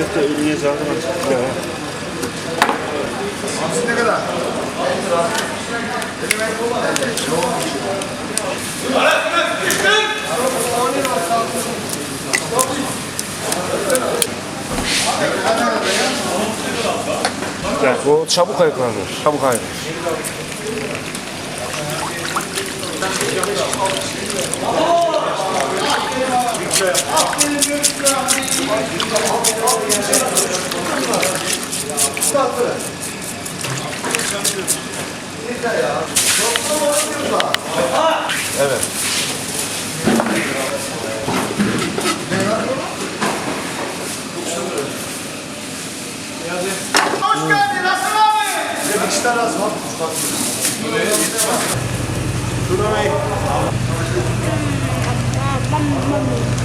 işte eline sağlık. Ya. Ne kadar? Ya, bu çabuk ayıklanır. Çabuk ayıklanır. Evet. Hoş geldin Hasan abi. Tane az var. Bam bam.